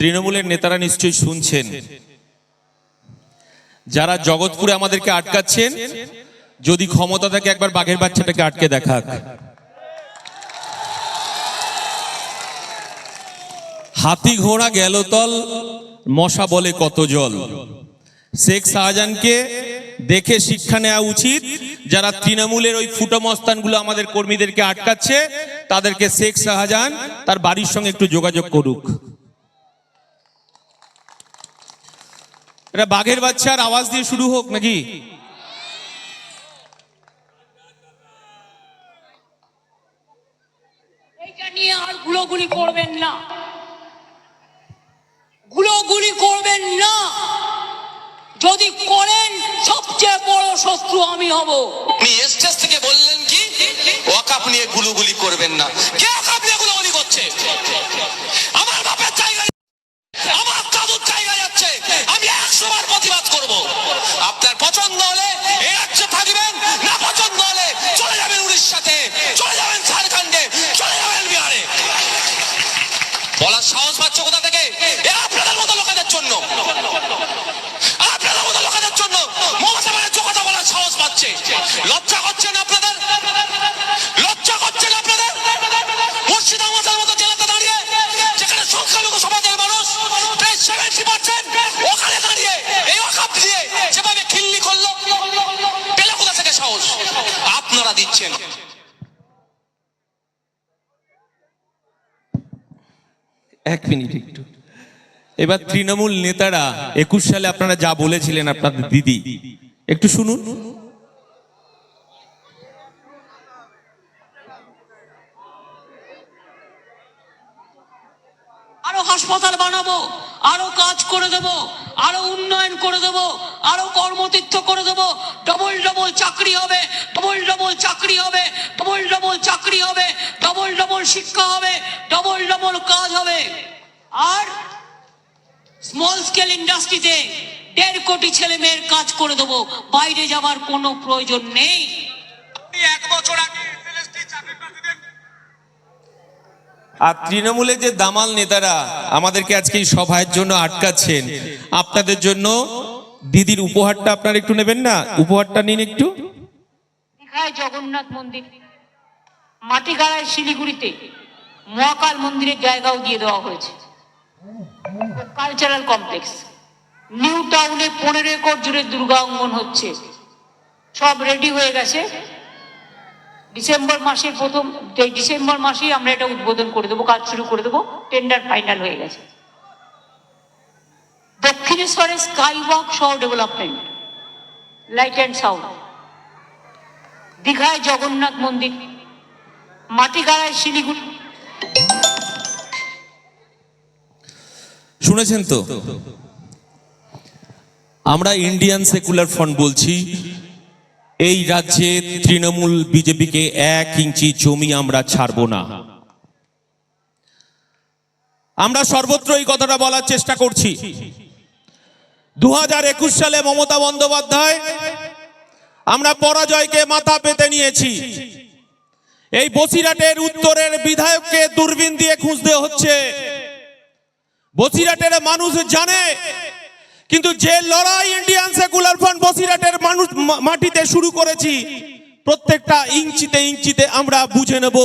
তৃণমূলের নেতারা নিশ্চয়ই শুনছেন। যারা জগৎপুরে আমাদেরকে আটকাচ্ছেন, যদি ক্ষমতা থাকে একবার বাঘের বাচ্চাটাকে আটকে দেখাক। হাতি ঘোড়া গেল তল, মশা বলে কত জল। শেখ শাহজাহানকে দেখে শিক্ষা নেওয়া উচিত, যারা তৃণমূলের ওই ফুটো মস্তানগুলো আমাদের কর্মীদেরকে আটকাচ্ছে, তাদেরকে শেখ শাহজাহান তার বাড়ির সঙ্গে একটু যোগাযোগ করুক। এটা বাঘের বাচ্চার আওয়াজ দিয়ে শুরু হোক নাকি? এইটা নিয়ে আর গুলোগুলি করবেন না। গুলোগুলি করবেন না। যদি করেন সবচেয়ে বড় শত্রু আমি হব। আপনি স্টেজ থেকে বললেন কি? ওয়াকাপ নিয়ে গুলুগুলি করবেন না। কে ওয়াকাপ নিয়ে গুলুগুলি করছে? একশো প্রতিবাদ করব। আপনার পছন্দ হলে এই রাজ্যে থাকবেন, না পছন্দ হলে চলে যাবেন উড়িষ্যাতে, চলে যাবেন ঝাড়খণ্ডে, চলে যাবেন বিহারে। বলার সাহস পাচ্ছে কোথা থেকে? এ আপনাদের মতো লোকেদের জন্য। আপনাদের মতো লোকেদের জন্য মমতা ব্যানার্জি কথা বলার সাহস পাচ্ছে। লজ্জা করছেন আপনাদের? দিচ্ছেন। এক মিনিট একটু। এবার তৃণমূল নেতারা একুশ সালে আপনারা যা বলেছিলেন আপনাদের দিদি একটু শুনুন। আরও হাসপাতাল বানাবো। আরও কাজ করে দেব, আরও উন্নয়ন করে দেব, আরও কর্মতীর্থ করে দেব। ডবল ডবল চাকরি হবে, ডবল ডবল চাকরি হবে, ডবল ডবল চাকরি হবে, ডবল ডবল শিক্ষা হবে, ডবল ডবল কাজ হবে। আর স্মল স্কেল ইন্ডাস্ট্রিতে দেড় কোটি ছেলে মেয়ের কাজ করে দেবো, বাইরে যাওয়ার কোনো প্রয়োজন নেই। এক বছর আগে আর তৃণমূলের যে দামাল নেতারা আমাদেরকে আজকে এই সভায়ের জন্য আটকাচ্ছেন, আপনাদের জন্য দিদির উপহারটা আপনারা একটু নেবেন না? উপহারটা নিন একটু। জগন্নাথ মন্দির, মাটিগাড়ায় শিলিগুড়িতে মহাকাল মন্দিরের জায়গাও দিয়ে দেওয়া হয়েছে। কালচারাল কমপ্লেক্স নিউ টাউনে পনেরো একর জুড়ে দুর্গা অঙ্গন হচ্ছে। সব রেডি হয়ে গেছে। ডিসেম্বর মাসের প্রথম ডিসেম্বর মাসেই আমরা এটা উদ্বোধন করে দেবো, কাজ শুরু করে দেবো টেন্ডার ফাইনাল হয়ে গেছে। দক্ষিণেশ্বরে স্কাই ওয়াক সহ ডেভেলপমেন্ট লাইট অ্যান্ড সাউন্ড দীঘায় জগন্নাথ মন্দির, মাটিগাড়ায় শিলিগুড়ি। শুনেছেন তো? আমরা ইন্ডিয়ান সেকুলার ফ্রন্ট বলছি এই রাজ্যে তৃণমূল বিজেপিকে এক ইঞ্চি জমি আমরা ছাড়ব না। আমরা সর্বত্র এই কথাটা বলার চেষ্টা করছি। দুহাজার একুশ সালে মমতা বন্দ্যোপাধ্যায় আমরা পরাজয়কে মাথা পেতে নিয়েছি। এই বসিরহাটের উত্তরের বিধায়ককে দূরবীন দিয়ে খুঁজতে হচ্ছে। বসিরহাটের মানুষ জানে কিন্তু যে লড়াই ইন্ডিয়ান সেকুলার ফ্রন্ট বসিরাটের মানুষ মাটিতে শুরু করেছি, প্রত্যেকটা ইঞ্চিতে ইঞ্চিতে আমরা বুঝে নেব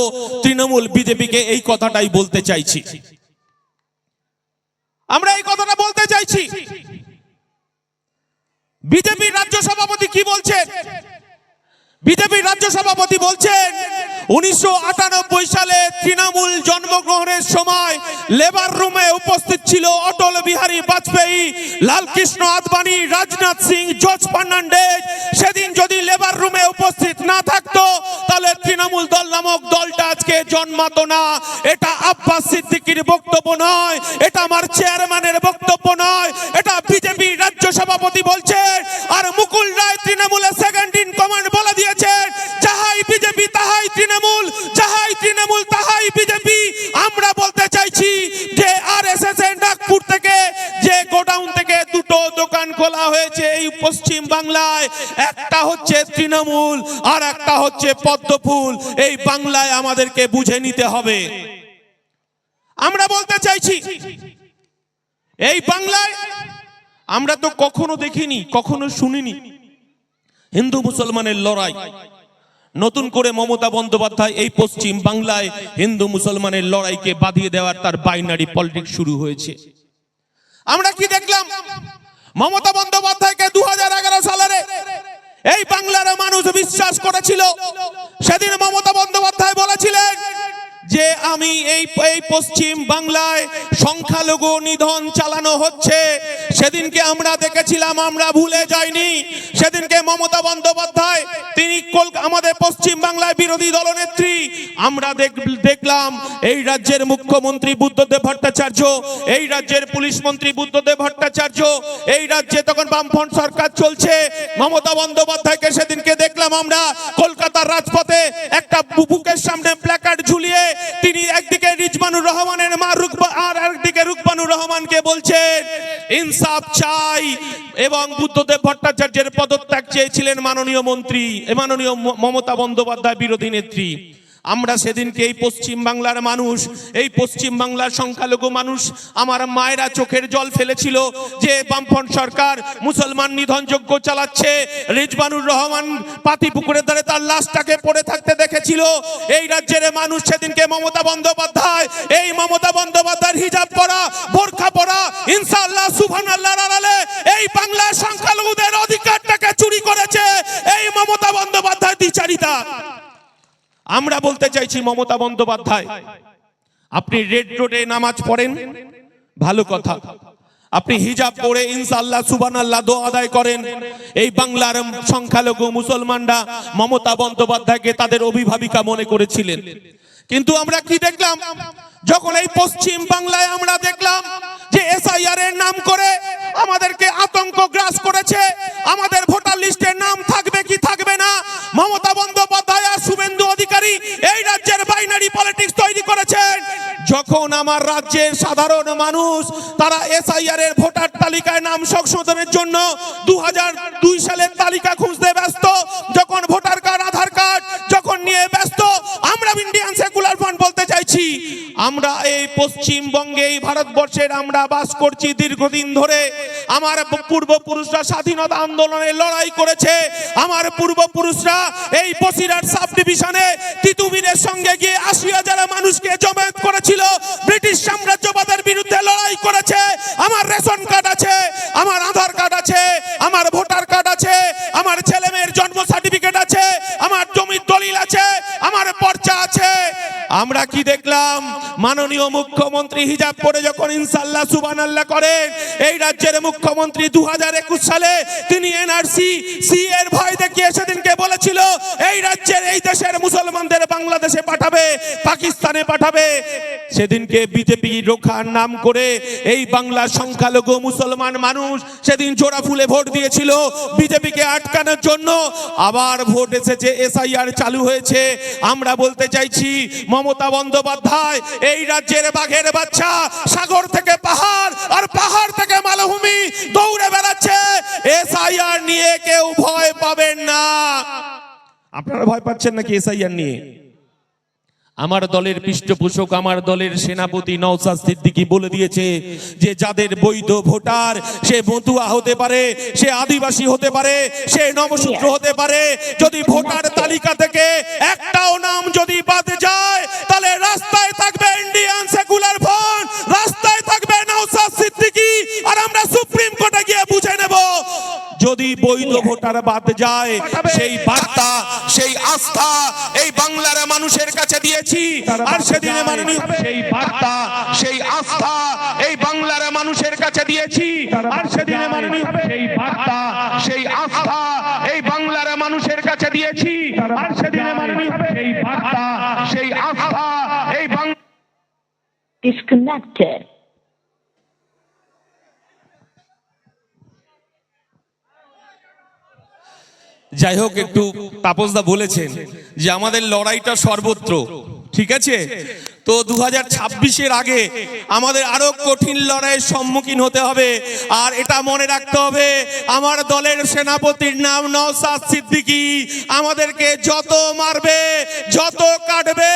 তৃণমূল বিজেপিকে এই কথাটাই বলতে চাইছি। আমরা এই কথাটা বলতে চাইছি। বিজেপি রাজ্য সভাপতি কি বলছেন? বিজেপি রাজ্য সভাপতি বলছেন, উনিশশো সালে তৃণমূল জন্মগ্রহণের সময় লেবার রুমে উপস্থিত ছিল অটল বিহারী বাজপেয়ী, লালকৃষ্ণ আদবানি, রাজনাথ সিং, জর্জ ফার্নান্ডেজ। সেদিন যদি লেবার রুমে উপস্থিত না থাকতো, তাহলে তৃণমূল দল নামক দলটা আজকে জন্মাতো না। এটা আব্বাস সিদ্দিকির বক্তব্য নয়, এটা আমার চেয়ারম্যানের বক্তব্য নয়, এটা বিজেপি রাজ্য সভাপতি বলছেন, আর মুকুল রায় তৃণমূলের সেকেন্ড ইন কমান্ড বলে দিয়েছেন যাহাই বিজেপি, তাহাই তৃণমূল, যাহাই তৃণমূল, তাহাই বিজেপি। আমরা বলতে চাইছি যে আর এস এস নাগপুর থেকে যে গোডাউন থেকে দুটো দোকান খোলা হয়েছে এই পশ্চিম বাংলায়, একটা হচ্ছে তৃণমূল আর একটা হচ্ছে পদ্মফুল। এই বাংলায় আমাদেরকে বুঝে নিতে হবে। আমরা বলতে চাইছি, এই বাংলায় আমরা তো কখনো দেখিনি, কখনো শুনিনি। হিন্দু মুসলমানের লড়াই। নতুন করে মমতা বন্দ্যোপাধ্যায় এই পশ্চিম বাংলায় হিন্দু মুসলমানের লড়াইকে বাঁধিয়ে দেওয়ার তার বাইনারি পলিটিক্স শুরু হয়েছে। আমরা কি দেখলাম? মমতা বন্দ্যোপাধ্যায়কে দু সালের এই বাংলার মানুষ বিশ্বাস করেছিল। সেদিন মমতা বন্দ্যোপাধ্যায় বলেছিলেন যে আমি এই এই পশ্চিম বাংলায় সংখ্যালঘু নিধন চালানো হচ্ছে। সেদিনকে আমরা দেখেছিলাম, আমরা ভুলে যাইনি। সেদিনকে মমতা বন্দ্যোপাধ্যায়, তিনি আমাদের পশ্চিম বাংলায় বিরোধী দলনেত্রী। আমরা দেখলাম, এই রাজ্যের মুখ্যমন্ত্রী বুদ্ধদেব ভট্টাচার্য, এই রাজ্যের পুলিশ মন্ত্রী বুদ্ধদেব ভট্টাচার্য, এই রাজ্যে তখন বামফ্রন্ট সরকার চলছে। মমতা বন্দ্যোপাধ্যায়কে সেদিনকে দেখলাম আমরা কলকাতার রাজপথে একটা বুকের সামনে প্ল্যাকার্ড ঝুলিয়ে তিনি একদিকে রিজমানুর রহমানের মা রুকবা আর একদিকে রুকমানুর রহমানকে বলছেন ইনসাফ চাই এবং বুদ্ধদেব ভট্টাচার্যের পদত্যাগ চেয়েছিলেন মাননীয় মন্ত্রী মাননীয় মমতা বন্দ্যোপাধ্যায় বিরোধী নেত্রী। আমরা সেদিনকে এই পশ্চিম বাংলার মানুষ, এই পশ্চিম বাংলার সংখ্যালঘু মানুষ, আমার মায়েরা চোখের জল ফেলেছিল যে বামফ্রন্ট সরকার মুসলমান নিধনযজ্ঞ চালাচ্ছে। রিজবানুর রহমান পাতি পুকুরের ধারে তার লাশটাকে পড়ে থাকতে দেখেছিল। এই রাজ্যের মানুষ সেদিনকে মমতা বন্দ্যোপাধ্যায়, এই মমতা বন্দ্যোপাধ্যায়ের হিজাব পরা, বোরখা পরা, ইনশাআল্লাহ সুবহান আল্লাহর আড়ালে এই বাংলার সংখ্যালঘুদের অধিকারটাকে চুরি করেছে। এই মমতা বন্দ্যোপাধ্যায় দ্বিচারিতা। আমরা বলতে চাইছি মমতা বন্দ্যোপাধ্যায়, আপনি রেড রোডে নামাজ পড়েন? ভালো কথা। আপনি হিজাব পরে ইনশাআল্লাহ সুবহানাল্লাহ দো আদায় করেন। এই বাংলার সংখ্যালঘু মুসলমানরা মমতা বন্দ্যোপাধ্যায়কে তাদের অভিভাবিকা মনে করেছিলেন। কিন্তু আমরা কি দেখলাম? যখন এই পশ্চিম বাংলায় আমরা দেখলাম যে এসআইআর এর নাম করে আমাদেরকে আতঙ্ক গ্রাস করেছে, আমাদের ভোটার লিস্টে নাম থাকবে কি থাকবে না, মমতা বন্দ্যোপাধ্যায় এই রাজ্যের বাইনারি পলিটিক্স তৈরি করেছেন। যখন আমার রাজ্যের সাধারণ মানুষ তারা এসআইআর এর ভোটার তালিকায় নাম সংশোধনের জন্য দু দুই সালের তালিকা খুঁজতে ব্যস্ত, যখন ভোটার কার্ড, আধার কার্ড যখন নিয়ে ব্যস্ত, আমরা ইন্ডিয়ান সেকুলার ফ্রন্ট বলতে চাইছি। আমরা এই পশ্চিমবঙ্গে এই ভারতবর্ষের আমরা বাস করছি দীর্ঘদিন ধরে। আমার পূর্বপুরুষরা স্বাধীনতা আন্দোলনে লড়াই করেছে। আমার পূর্বপুরুষরা এই বসিরহাট সাব ডিভিশনে তিতুমিরের সঙ্গে গিয়ে আশি হাজার মানুষকে জমায়েত করেছিল। আমার ছেলে মেয়ের আমরা কি দেখলাম? মাননীয় মুখ্যমন্ত্রী হিজাব পরে যখন ইনশাল্লাহ সুবান আল্লাহ করেন এই রাজ্যের মুখ্যমন্ত্রী দুহাজার একুশ সালে তিনি এনআরসি, সি এর ভয় দেখিয়ে সেদিনকে বলেছিল, এই রাজ্যের, এই দেশের মুসলমানদের বাংলাদেশে পাঠাবে, পাকিস্তানে পাঠাবে। সেদিনকে বিজেপি রোখার নাম করে এই বাংলার সংখ্যালঘু মুসলমান মানুষ সেদিন জোড়া ফুলে ভোট দিয়েছিল বিজেপিকে আটকানোর জন্য। আবার ভোট এসেছে, এসআইআর চালু হয়েছে। আমরা বলতে চাইছি, মমতা বন্দ্যোপাধ্যায়, এই রাজ্যের বাঘের বাচ্চা সাগর থেকে পাহাড় আর পাহাড় থেকে মালভূমি দৌড়ে বেড়াচ্ছে। এসআইআর নিয়ে কেউ ভয় পাবেন না। আপনারা ভয় পাচ্ছেন নাকি এসআইআর নিয়ে? আমার দলের পৃষ্ঠপোষক, আমার দলের সেনাপতি নওসাদ সিদ্দিকি বলে দিয়েছে যে যাদের বৈধ ভোটার, সে মতুয়া হতে পারে, সে আদিবাসী হতে পারে, সে নবসূত্র হতে পারে। যদি ভোটার তালিকা থেকে একটাও নাম যদি বাদ যায়, তাহলে রাস্তায় থাকবে ইন্ডিয়ান সেকুলার ফ্রন্ট রাস্তায় থাকবে সিদ্দিকি আর আমরা সুপ্রিম কোর্টে গিয়ে বুঝে নেব। যদি বৈধ ভোটার বাদ যায় সেই বার্তা সেই আস্থা এই বাংলার মানুষের কাছে দিয়েছি। আর সেদিনে মাননীয় সেই বার্তা সেই আস্থা এই বাংলার মানুষের কাছে দিয়েছি। আর সেদিনে মাননীয় সেই বার্তা সেই আস্থা এই বাংলার মানুষের কাছে দিয়েছি। আর সেদিনে মাননীয় সেই বার্তা সেই আস্থা এই বাংলা disconnected. যাই হোক, একটু তাপসদা বলেছেন যে আমাদের লড়াইটা সর্বত্র, ঠিক আছে? তো দু হাজার আগে আমাদের আরও কঠিন লড়াইয়ের সম্মুখীন হতে হবে, আর এটা মনে রাখতে হবে, আমার দলের সেনাপতির নাম নওসাদ সিদ্দিকি, আমাদেরকে যত মারবে, যত কাটবে,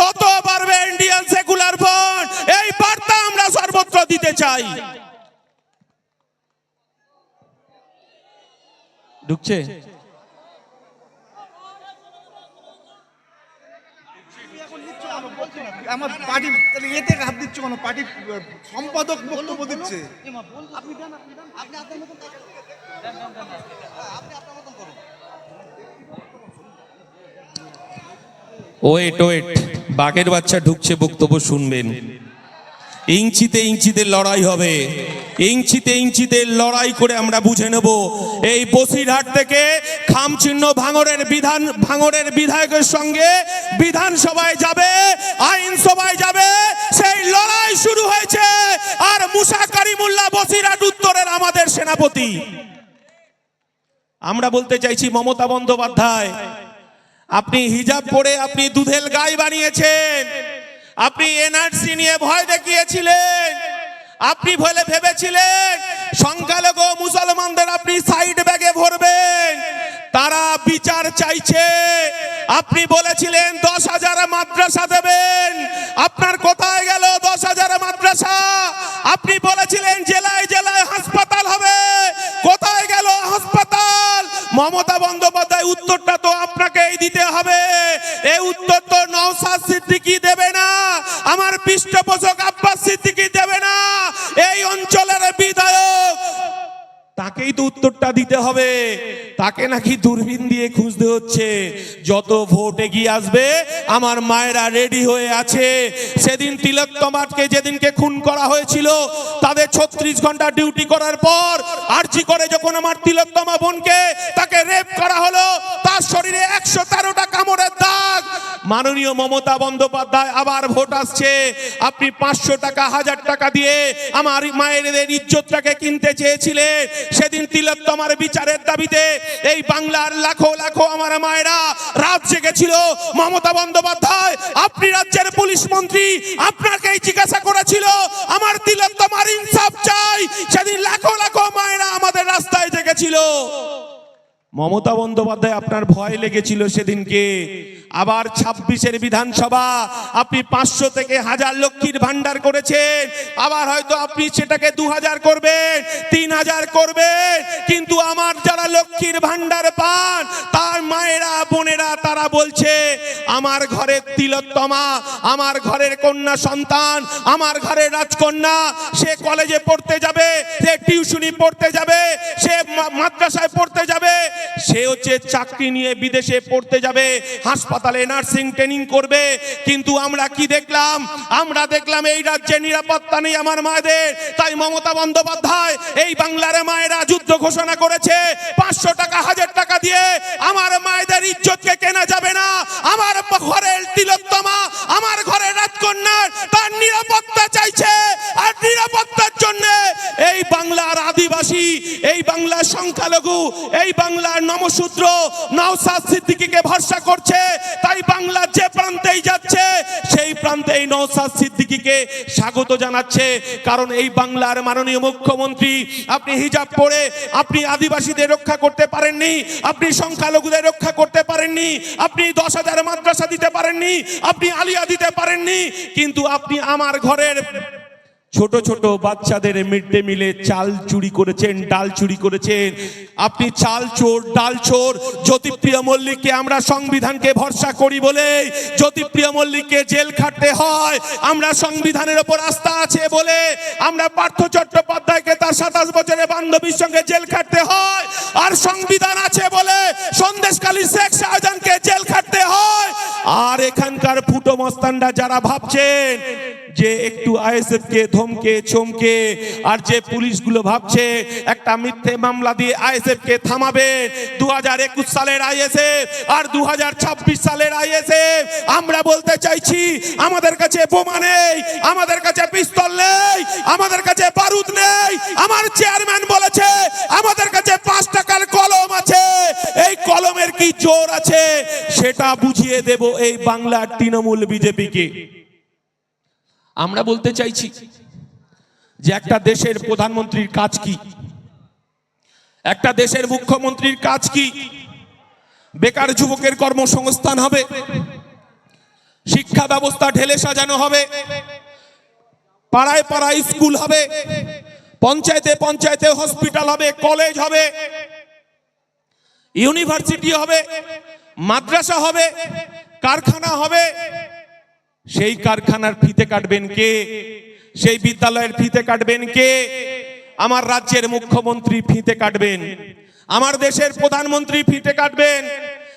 তত পারবে ইন্ডিয়ান সেকুলার ফ্রন্ট এই বার্তা আমরা সর্বত্র দিতে চাই। ঢুকছে? আমার পার্টি তাহলে এতে হাত দিচ্ছ কেন? পার্টি সম্পাদক বক্তব্য দিচ্ছে। ওয়েট ওয়েট বাঘের বাচ্চা ঢুকছে বক্তব্য শুনবেন। ইঞ্চিতে ইঞ্চিতে লড়াই হবে। ইঞ্চিতে ইঞ্চিতে লড়াই করে আমরা বুঝে নেব, এই বসিরহাট থেকে খামচিহ্ন ভাঙরের বিধান, ভাঙরের বিধায়কের সঙ্গে বিধানসভায় যাবে, আইনসভায় যাবে, সেই লড়াই শুরু হয়েছে। আর মুসা কারিমুল্লাহ বসিরহাট উত্তরের আমাদের সেনাপতি। আমরা বলতে চাইছি, মমতা বন্দ্যোপাধ্যায়, আপনি হিজাব পরে আপনি দুধেল গাই বানিয়েছেন। আপনি এনআরসি নিয়ে ভয় দেখিয়েছিলেন। আপনি ভলে ভেবেছিলেন, সংখ্যালঘু মুসলমানদের আপনি সাইড ব্যাগে ভরবেন। তারা বিচার চাইছে। আপনি বলেছিলেন, দশ হাজার মাদ্রাসা দেবেন। আপনার কোথায় গেল দশ হাজার মাদ্রাসা? আপনি বলেছিলেন, জেলায় জেলায় হাসপাতাল হবে। কোথায় গেল হাসপাতাল? মমতা বন্দ্যোপাধ্যায়, উত্তরটা তো আপনাকেই দিতে হবে। এই উত্তর তো নওসাদ সিদ্দিকি দেবে না, আমার পৃষ্ঠপোষক আব্বাস সিদ্দিকি দেবে না। এই অঞ্চলের বিধায়ক তাকেই তো উত্তরটা দিতে হবে। তাকে নাকি দূরবীন দিয়ে খুঁজতে হচ্ছে। যত ভোট এগিয়ে আসবে, আমার মায়েরা রেডি হয়ে আছে। সেদিন তিলোত্তমাটকে যেদিনকে খুন করা হয়েছিল, তাদের ছত্রিশ ঘণ্টা ডিউটি করার পর আর্জি করে যখন আমার তিলোত্তমা বোনকে তাকে রেপ করা হলো তার শরীরে একশো তেরোটা কামড়ের দাগ। মাননীয় মমতা বন্দ্যোপাধ্যায়, আবার ভোট আসছে। আপনি পাঁচশো টাকা, হাজার টাকা দিয়ে আমার মায়েদের ইজ্জতটাকে কিনতে চেয়েছিলেন। সেদিন তিলোত্তমার বিচারের দাবিতে এই বাংলার লাখো লাখো আমার মায়েরা রাত জেগেছিল। মমতা বন্দ্যোপাধ্যায়, আপনি রাজ্যের পুলিশ মন্ত্রী, আপনাকেই জিজ্ঞাসা করেছিল, আমার তিলোত্তমার ইনসাফ চাই। সেদিন লাখো লাখো মায়েরা আমাদের রাস্তায় জেগেছিল। মমতা বন্দ্যোপাধ্যায় আপনার ভয় লেগেছিল সেদিনকে। আবার ছাব্বিশের বিধানসভা, আপনি পাঁচশো থেকে হাজার লক্ষীর ভান্ডার করেছেন, আবার হয়তো আপনি সেটাকে দু হাজার করবেন, তিন হাজার করবেন, কিন্তু আমার যারা লক্ষ্মীর ভান্ডার পান, তার মায়েরা, বোনেরা, তারা বলছে, আমার ঘরের তিলোত্তমা, আমার ঘরের কন্যা সন্তান, আমার ঘরের রাজকন্যা, সে কলেজে পড়তে যাবে, সে টিউশনি পড়তে যাবে, সে মাদ্রাসায় পড়তে যাবে, সে হচ্ছে চাকরি নিয়ে বিদেশে পড়তে যাবে, হাসপাতালে নার্সিং ট্রেনিং করবে। কিন্তু আমরা কি দেখলাম? আমরা দেখলাম এই রাজ্যে নিরাপত্তা নেই আমার মায়েদের। তাই মমতা বন্দ্যোপাধ্যায় এই বাংলার মায়েরা যুদ্ধ ঘোষণা করেছে। পাঁচশো টাকা, হাজার টাকা দিয়ে আমার মায়েদের ইজ্জতকে কেনা যাবে না। আমার ঘরের তিলোত্তমা, আমার ঘরের রাজকন্যার তার নিরাপত্তা চাইছে। আদিবাসী এই বাংলার সংখ্যালঘু, এই বাংলার নমশূদ্র নওসাদ সিদ্দিকীকে ভরসা করছে, তাই বাংলা যে প্রান্তেই যাচ্ছে, সেই প্রান্তে এই নওসাদ সিদ্দিকীকে স্বাগত জানাচ্ছে। কারণ এই বাংলার মাননীয় মুখ্যমন্ত্রী, আপনি হিজাব পরে আপনি আদিবাসীদের রক্ষা করতে পারেননি, আপনি সংখ্যালঘুদের রক্ষা করতে পারেননি, আপনি দশ হাজার মাদ্রাসা দিতে পারেননি, আপনি আলিয়া দিতে পারেননি, কিন্তু আপনি আমার ঘরের ছোট ছোট বাচ্চাদের মিড ডে মিলে চাল চুরি করেছেন, ডাল চুরি করেছেন। আপনি চাল চোর, ডাল চোর, জ্যোতিপ্রিয় মল্লিককে আমরা সংবিধানকে ভরসা করি বলে, জ্যোতিপ্রিয় মল্লিককে জেল খাটতে হয়, আমরা সংবিধানের ওপর আস্থা আছে বলে, আমরা পার্থ চট্টোপাধ্যায়কে তার সাতাশ বছরের বান্ধবীর সঙ্গে জেল খাটতে হয়, আর সংবিধান আছে বলে সন্দেশকালী শেখ শাহজাহানকে জেল খাটতে হয়। আর এখানকার ফুটো মস্তানরা যারা ভাবছেন যে একটু আইএসএফ কে ধমকে, চমকে, আর যে পুলিশগুলো ভাবছে একটা মিথ্যে মামলা দিয়ে আইএসএফ কে থামাবে দু হাজার একুশ সালের আইএসএফ আর দু হাজার ছাব্বিশ সালের আইএসএফ, আমরা বলতে চাইছি, আমাদের কাছে বোমা নেই, আমাদের কাছে পিস্তল নেই, আমাদের কাছে বারুদ নেই, আমার চেয়ারম্যান বলেছে, আমাদের কাছে পাঁচ টাকার কলম আছে, এই কলমের কি জোর আছে, সেটা বুঝিয়ে দেব এই বাংলার তৃণমূল বিজেপিকে। আমরা বলতে চাইছি যে একটা দেশের প্রধানমন্ত্রীর কাজ কি? একটা দেশের মুখ্যমন্ত্রীর কাজ কি? বেকার যুবকের কর্মসংস্থান হবে? শিক্ষা ব্যবস্থা ঢেলে সাজানো হবে? পাড়ায় পাড়ায় স্কুল হবে? পঞ্চায়েতে পঞ্চায়েতে হসপিটাল হবে? কলেজ হবে? ইউনিভার্সিটি হবে? মাদ্রাসা হবে? কারখানা হবে? সেই কারখানার ফিতে কাটবেন কে? সেই বিদ্যালয়ের ফিতে কাটবেন কে? আমার রাজ্যের মুখ্যমন্ত্রী ফিতে কাটবেন। আমার দেশের প্রধানমন্ত্রী ফিতে কাটবেন।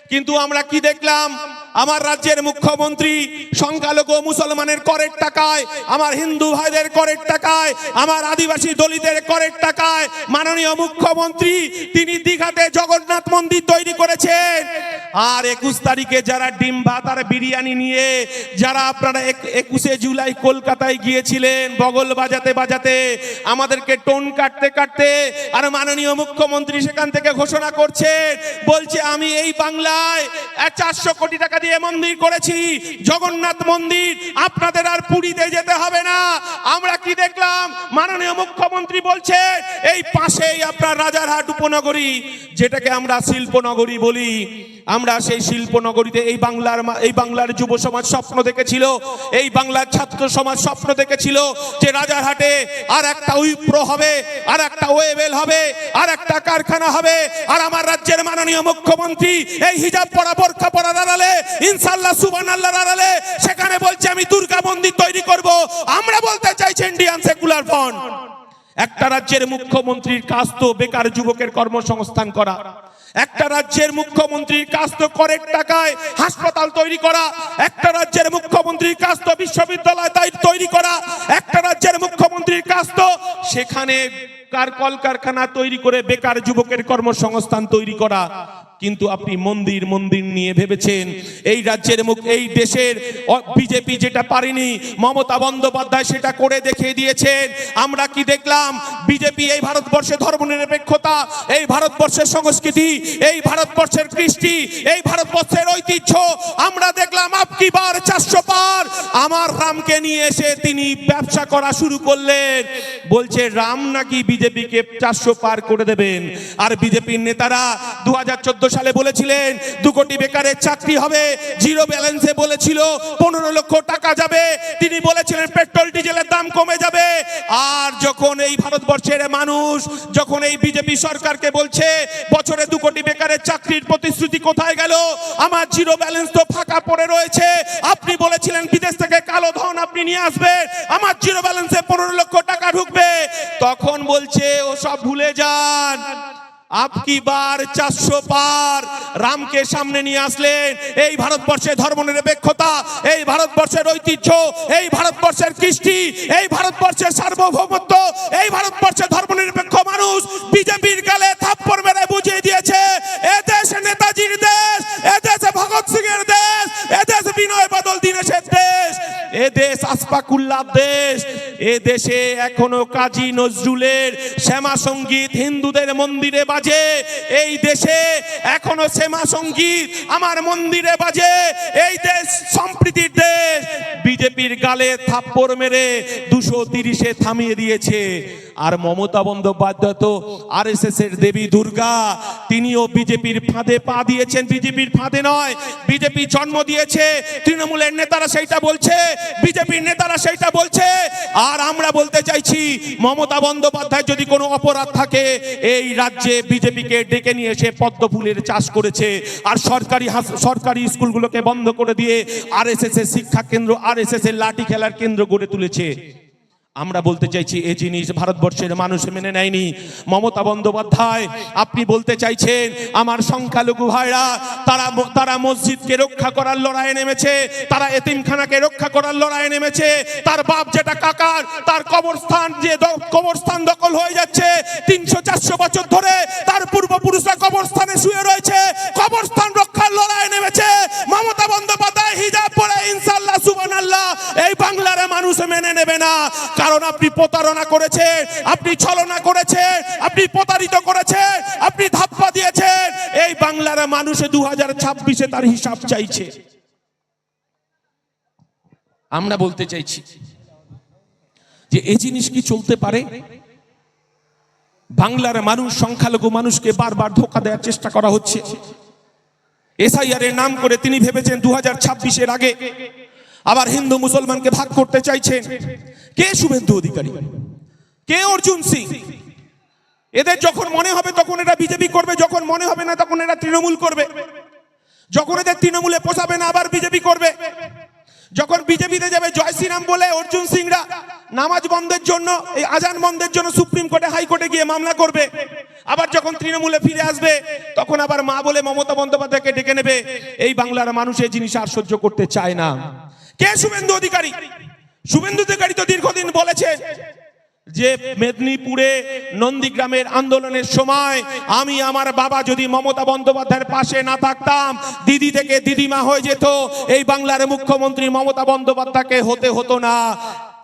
কিন্তু আমরা কি দেখলাম? আমার রাজ্যের মুখ্যমন্ত্রী সংখ্যালঘু মুসলমানের করের টাকায়, আমার হিন্দু ভাইদের করের টাকায়, আমার আদিবাসী দলিতের করের টাকায় মাননীয় মুখ্যমন্ত্রী তিনি দীঘাতে জগন্নাথ মন্দির তৈরি করেছেন। আর একুশ তারিখে যারা ডিম ভাত আর বিরিয়ানি নিয়ে, যারা আপনারা এক- একুশে জুলাই কলকাতায় গিয়েছিলেন, বগল বাজাতে বাজাতে, আমাদেরকে টোন কাটতে কাটতে আর মাননীয় মুখ্যমন্ত্রী সেখান থেকে ঘোষণা করছেন, বলছে আমি এই বাংলায় চারশো কোটি টাকা দিয়ে মন্দির করেছি, জগন্নাথ মন্দির, আপনাদের আর পুরীতে যেতে হবে না। আমরা কি দেখলাম? মাননীয় মুখ্যমন্ত্রী বলছে এই পাশেই আপনার রাজারহাট উপনগরী, যেটাকে আমরা শিল্পনগরী বলি। আমরা সেই শিল্পনগরীতে এই বাংলার এই বাংলার যুব সমাজ স্বপ্ন দেখেছিল, এই বাংলার ছাত্র সমাজ স্বপ্ন দেখেছিল যে রাজারহাটে আর একটা উইপ্রো হবে, আর একটা ওয়েবেল হবে, আর একটা কারখানা হবে, আর আমার রাজ্যের মাননীয় মুখ্যমন্ত্রী এই হিজাব পরা বোরখা পরা দাঁড়ালে ইনশাল্লাহ সুবান আল্লাহ দাঁড়ালে সেখানে বলছে, আমি দুর্গা মন্দির তৈরি করব। আমরা বলতে চাইছি ইন্ডিয়ান সেকুলার ফ্রন্ট। একটা রাজ্যের মুখ্যমন্ত্রীর কাজ তো বেকার যুবকের কর্মসংস্থান করা। একটা রাজ্যের মুখ্যমন্ত্রীর কাজ তো করের টাকায় হাসপাতাল তৈরি করা, একটা রাজ্যের মুখ্যমন্ত্রীর কাজ তো বিশ্ববিদ্যালয় তৈরি করা, একটা রাজ্যের মুখ্যমন্ত্রীর কাজ তো সেখানে কার কলকারখানা তৈরি করে বেকার যুবকের কর্মসংস্থান তৈরি করা। কিন্তু আপনি মন্দির মন্দির নিয়ে ভেবেছেন। এই রাজ্যের মুখ, এই দেশের বিজেপি যেটা পারেনি, মমতা বন্দ্যোপাধ্যায় সেটা করে দেখিয়ে দিয়েছেন। আমরা কি দেখলাম? বিজেপি এই ভারতবর্ষে ধর্মনিরপেক্ষতা, এই ভারতবর্ষের সংস্কৃতি, এই ভারতবর্ষের কৃষ্টি, এই ভারতবর্ষের ঐতিহ্য, আমরা দেখলাম আপকি বার চারশো পার। আমার রামকে নিয়ে এসে তিনি ব্যবসা করা শুরু করলেন। বলছে, রাম নাকি বিজেপিকে চারশো পার করে দেবেন? আর বিজেপির নেতারা দু হাজার চোদ্দ সালে বলেছিলেন দু কোটি বেকারের চাকরি হবে, জিরো ব্যালেন্সে বলেছিল, পনেরো লক্ষ টাকা যাবে। তিনি বলেছিলেন, পেট্রোল, ডিজেলের দাম কমে যাবে। আর যখন এই ভারতবর্ষের মানুষ, যখন এই বিজেপি সরকারকে বলছে, বছরে দু কোটি বেকারের চাকরির প্রতিশ্রুতি কোথায় গেল? আমার জিরো ব্যালেন্স তো ফাঁকা পড়ে রয়েছে। আপনি বলেছিলেন, বিদেশ থেকে কালো ধন আপনি নিয়ে আসবেন, আমার জিরো ব্যালেন্সে পনেরো লক্ষ টাকা ঢুকবে। তখন বলছে, ও সব ভুলে যান। আপকি বার চারশো পার রামকে সামনে নিয়ে আসলেন। এই ভারতবর্ষের ধর্ম নিরপেক্ষতা এই ভারতবর্ষের ঐতিহ্য, এই ভারতবর্ষের কৃষ্টি, এই ভারতবর্ষের সার্বভৌমত্ব, এই ভারতবর্ষের ধর্ম নিরপেক্ষ মানুষ বিজেপির কালে থাপ্পড় মেরে বুঝিয়ে দিয়েছে এ দেশ নেতাজির দেশ এ দেশে ভগৎ সিং এর দেশ। দেশ বিনয় বাদল দীনেশের দেশ। এ দেশ আসফাকুল্লাহ দেশ। এ দেশে এখনও কাজী নজরুলের শ্যামা সংগীত হিন্দুদের মন্দিরে বাজে। এই দেশে এখনও শ্যামা সংগীত আমার মন্দিরে বাজে। এই দেশ সম্প্রীতির দেশ। বিজেপির গালে থাপ্পড় মেরে দুশো তিরিশে থামিয়ে দিয়েছে। আর মমতা বন্দ্যোপাধ্যায় তো আর এস এর দেবী দুর্গা। তিনিও বিজেপির ফাঁদে পা দিয়েছেন। বিজেপির ফাঁদে নয়, বিজেপি জন্ম দিয়েছে। তৃণমূলের নেতারা সেইটা বলছে, বিজেপির নেতারা সেইটা বলছে। আর আমরা বলতে চাইছি, মমতা বন্দ্যোপাধ্যায় যদি কোনো অপরাধ থাকে, এই রাজ্যে বিজেপিকে ডেকে নিয়ে এসে পদ্ম ফুলের চাষ করেছে। আর সরকারি সরকারি স্কুলগুলোকে বন্ধ করে দিয়ে আর এস এর শিক্ষা কেন্দ্র আর এস এর লাঠি খেলার কেন্দ্র গড়ে তুলেছে। আমরা বলতে চাইছি এই জিনিস ভারতবর্ষের মানুষ মেনে নেয়নি। মমতা বন্দ্যোপাধ্যায়, আপনি বলতে চাইছেন, আমার সংখ্যালঘু ভাইরা, তারা তারা মসজিদকে রক্ষা করার লড়াইয়ে নেমেছে, তারা এতিমখানাকে রক্ষা করার লড়াইয়ে নেমেছে, তার বাপ যেটা কাকার, তার কবরস্থান যে কবরস্থান দখল হয়ে যাচ্ছে, তিনশো চারশো বছর ধরে তার পূর্বপুরুষরা কবরস্থানে শুয়ে রয়েছে, কবরস্থান মেনে নেবে না। কারণ আপনি প্রতারণা করেছেন, আপনি ছলনা করেছেন, আপনি প্রতারিত করেছেন, আপনি ধাপ্পা দিয়েছেন। এই বাংলার মানুষ দু হাজার ছাব্বিশে তার হিসাব চাইছে। আমরা বলতে চাইছি যে এই জিনিস কি চলতে পারে? বাংলার মানুষ, সংখ্যালঘু মানুষকে বারবার ধোকা দেওয়ার চেষ্টা করা হচ্ছে। এসআইআর এর নাম করে তিনি ভেবেছেন দু হাজার ছাব্বিশের আগে আবার হিন্দু মুসলমানকে ভাগ করতে চাইছেন। কে শুভেন্দু অধিকারী? কে অর্জুন সিং? এদের যখন মনে হবে তখন এরা বিজেপি করবে, যখন মনে হবে না তখন এরা তৃণমূল করবে। যখন এদের তৃণমূলে পোষাবে না, আবার বিজেপি করবে। যখন বিজেপিতে যাবে জয় শ্রীরাম বলে অর্জুন সিংরা নামাজ বন্ধের জন্য, এই আজান বন্ধের জন্য সুপ্রিম কোর্টে, হাইকোর্টে গিয়ে মামলা করবে। আবার যখন তৃণমূলে ফিরে আসবে, তখন আবার মা বলে মমতা বন্দ্যোপাধ্যায়কে ডেকে নেবে। এই বাংলার মানুষ এই জিনিস আর সহ্য করতে চায় না। কে শুভেন্দু অধিকারী? শুভেন্দু অধিকারী তো দীর্ঘদিন বলেছেন যে মেদিনীপুরে নন্দীগ্রামের আন্দোলনের সময় আমি আমার বাবা যদি মমতা বন্দ্যোপাধ্যায়ের পাশে না থাকতাম, দিদি থেকে দিদিমা হয়ে যেত, এই বাংলার মুখ্যমন্ত্রী মমতা বন্দ্যোপাধ্যায়কে হতে হতো না।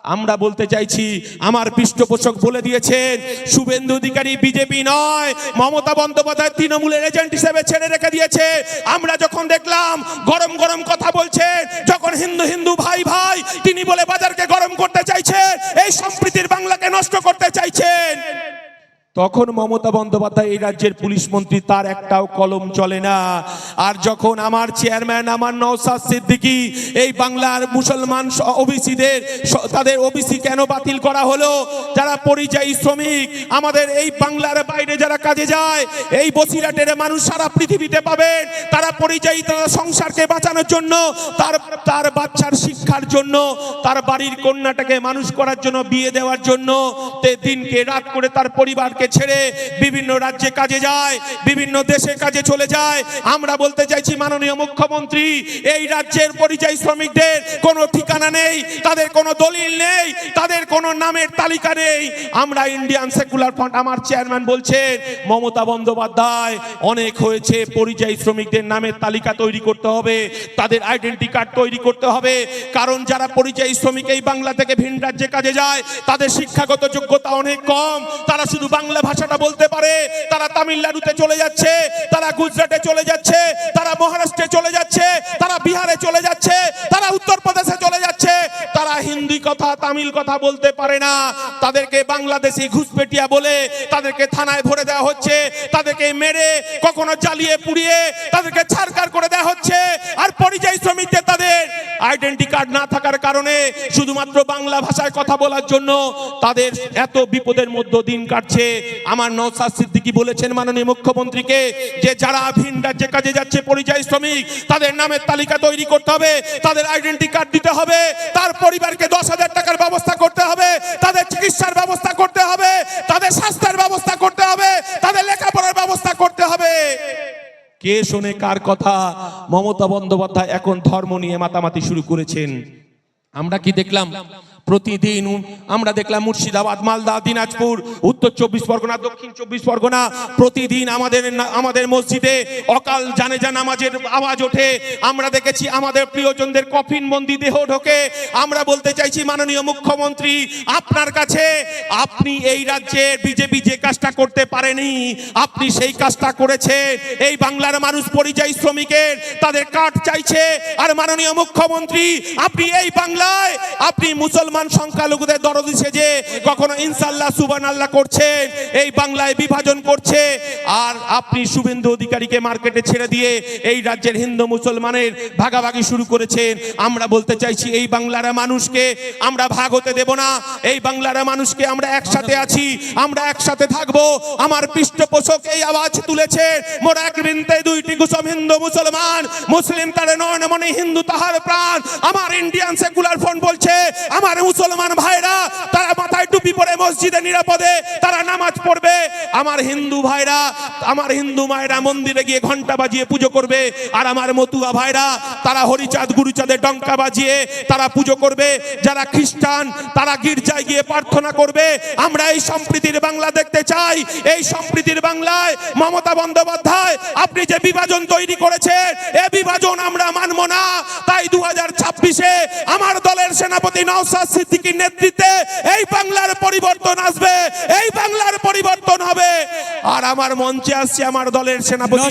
আমরা বলতে চাইছি, আমার পৃষ্ঠপোষক বলে দিয়েছেন, শুভেন্দু অধিকারী বিজেপি নয়, মমতা বন্দ্যোপাধ্যায় তৃণমূলের এজেন্ট হিসেবে ছেড়ে রেখে দিয়েছে। আমরা যখন দেখলাম, গরম গরম কথা বলছেন, যখন হিন্দু হিন্দু ভাই ভাই, তিনি বলে বাজারকে গরম করতে চাইছেন, এই সম্প্রীতির বাংলাকে নষ্ট করতে চাইছেন। তখন মমতা বন্দ্যোপাধ্যায় এই রাজ্যের পুলিশ মন্ত্রী, তার একটাও কলম চলে না। আর যখন আমার চেয়ারম্যান, আমার নওসাদ সিদ্দিকী এই বাংলার মুসলমান ওবিসিদের তাদের ওবিসি কেন বাতিল করা হলো? যারা পরিযায়ী শ্রমিক, আমাদের এই বাংলার বাইরে যারা কাজে যায়, এই বসিরাটের মানুষ সারা পৃথিবীতে পাবেন। তারা পরিযায়ী, তারা সংসারকে বাঁচানোর জন্য, তার তার বাচ্চার শিক্ষার জন্য, তার বাড়ির কন্যাটাকে মানুষ করার জন্য, বিয়ে দেওয়ার জন্য, তে দিনকে রাত করে তার পরিবারকে ছেড়ে বিভিন্ন রাজ্যে কাজে যায়, বিভিন্ন দেশে কাজে চলে যায়। আমরা বলতে চাইছি, মাননীয় মুখ্যমন্ত্রী, এই রাজ্যের পরিযায়ী শ্রমিকদের কোনো ঠিকানা নেই, তাদের কোনো দলিল নেই, তাদের কোনো নামের তালিকা নেই। আমরা ইন্ডিয়ান সেকুলার ফ্রন্ট আমার চেয়ারম্যান বলছেন, মমতা বন্দ্যোপাধ্যায়, অনেক হয়েছে, পরিযায়ী শ্রমিকদের নামের তালিকা তৈরি করতে হবে, তাদের আইডেন্টি কার্ড তৈরি করতে হবে। কারণ যারা পরিযায়ী শ্রমিক এই বাংলা থেকে ভিন রাজ্যে কাজে যায়, তাদের শিক্ষাগত যোগ্যতা অনেক কম, তারা শুধু বাংলা ভাষাটা বলতে পারে, তারা তামিলনাড়ুতে চলে যাচ্ছে, তারা গুজরাটে চলে যাচ্ছে, তারা মহারাষ্ট্রে চলে যাচ্ছে, তারা বিহারে চলে যাচ্ছে, তারা উত্তরপ্রদেশে চলে যাচ্ছে, তারা হিন্দি কথা, তামিল কথা বলতে পারে না। তাদেরকে বাংলাদেশি ঘুষপেটিয়া বলে, তাদেরকে থানায় ভরে দেওয়া হচ্ছে, তাদেরকে মেরে, কখনো জ্বালিয়ে পুড়িয়ে, তাদেরকে ছাড়কার করে দেওয়া হচ্ছে, আর পরিযায়ী শ্রমিকদের তাদের আইডেন্টি কার্ড না থাকার কারণে শুধুমাত্র বাংলা ভাষায় কথা বলার জন্য তাদের এত বিপদের মধ্যে দিন কাটছে। আমার নৌসাদ সিদ্দিকী বলেছেন মাননীয় মুখ্যমন্ত্রীকে যে যারা ভিন রাজ্যে কাজে যাচ্ছে, পরিযায়ী শ্রমিক, তাদের নামের তালিকা তৈরি করতে হবে, তাদের আইডেন্টি কার্ড দিতে হবে, তার পরিবারকে দশ হাজার টাকার ব্যবস্থা করতে হবে, তাদের চিকিৎসার ব্যবস্থা করতে হবে, তাদের স্বাস্থ্যের ব্যবস্থা করতে হবে, তাদের লেখাপড়ার ব্যবস্থা করতে হবে। কে শোনে কার কথা? মমতা বন্দ্যোপাধ্যায় এখন ধর্ম নিয়ে মাতামাতি শুরু করেছেন। আমরা কি দেখলাম? প্রতিদিন আমরা দেখলাম মুর্শিদাবাদ, মালদা, দিনাজপুর, উত্তর চব্বিশ পরগনা, দক্ষিণ চব্বিশ পরগনা প্রতিদিন আমাদের আমাদের মসজিদে অকাল জানেজা নামাজের আওয়াজ ওঠে। আমরা দেখেছি আমাদের প্রিয়জনদের কফিন বন্দি দেহ ঢোকে। আমরা বলতে চাইছি মাননীয় মুখ্যমন্ত্রী, আপনার কাছে আপনি এই রাজ্যে বিজেপি যে কাজটা করতে পারেনি, আপনি সেই কাজটা করেছেন। এই বাংলার মানুষ পরিযায়ী শ্রমিকের তাদের কার্ড চাইছে। আর মাননীয় মুখ্যমন্ত্রী, আপনি এই বাংলায়, আপনি মুসলমান সংখ্যালঘুদের দরদি সেজে কখনো ইনশাল্লাহ সুবান আল্লাহ করছেন এই বাংলায় বিভাজন করছে। আর আপনি শুভেন্দু অধিকারীকে মার্কেটে ছেড়ে দিয়ে এই রাজ্যের হিন্দু মুসলমানের ভাগাভাগি শুরু করেছেন। আমরা বলতে চাইছি, এই বাংলার মানুষকে আমরা ভাগ হতে দেব না। এই বাংলার মানুষকে আমরা একসাথে আছি, আমরা একসাথে থাকব। আমার পৃষ্ঠপোষক এই আওয়াজ তুলেছে মোরা এক বৃন্তে দুইটি কুসম হিন্দু মুসলমান, মুসলিম তার নয় মনে হিন্দু তাহার প্রাণ। আমার ইন্ডিয়ান সেকুলার ফোন বলছে, আমার মুসলমান ভাইরা তারা মাথায় টুপি পরে মসজিদে নিরাপদে তারা নামাজ পড়বে। আমার হিন্দু ভাইরা, আমার হিন্দু মায়েরা মন্দিরে গিয়ে ঘণ্টা বাজিয়ে পুজো করবে। আর আমার মতুয়া ভাইরা, তারা হরিচাঁদ গুরুচাঁদের ডঙ্কা বাজিয়ে তারা পুজো করবে। যারা খ্রিস্টান, তারা গির্জায় গিয়ে প্রার্থনা করবে। আমরা এই সম্প্রীতির বাংলা দেখতে চাই। এই সম্প্রীতির বাংলায় মমতা বন্দ্যোপাধ্যায়, আপনি যে বিভাজন তৈরি করেছেন, এ বিভাজন আমরা মানব না। তাই দু হাজার ছাব্বিশে আমার দলের সেনাপতি নওসাদ সিদ্দিকীর নেতৃত্বে এই বাংলার পরিবর্তন আসবে এই বাংলার পরিবর্তন হবে। আর আমার মঞ্চে আসছে আমার দলের সেনাপতি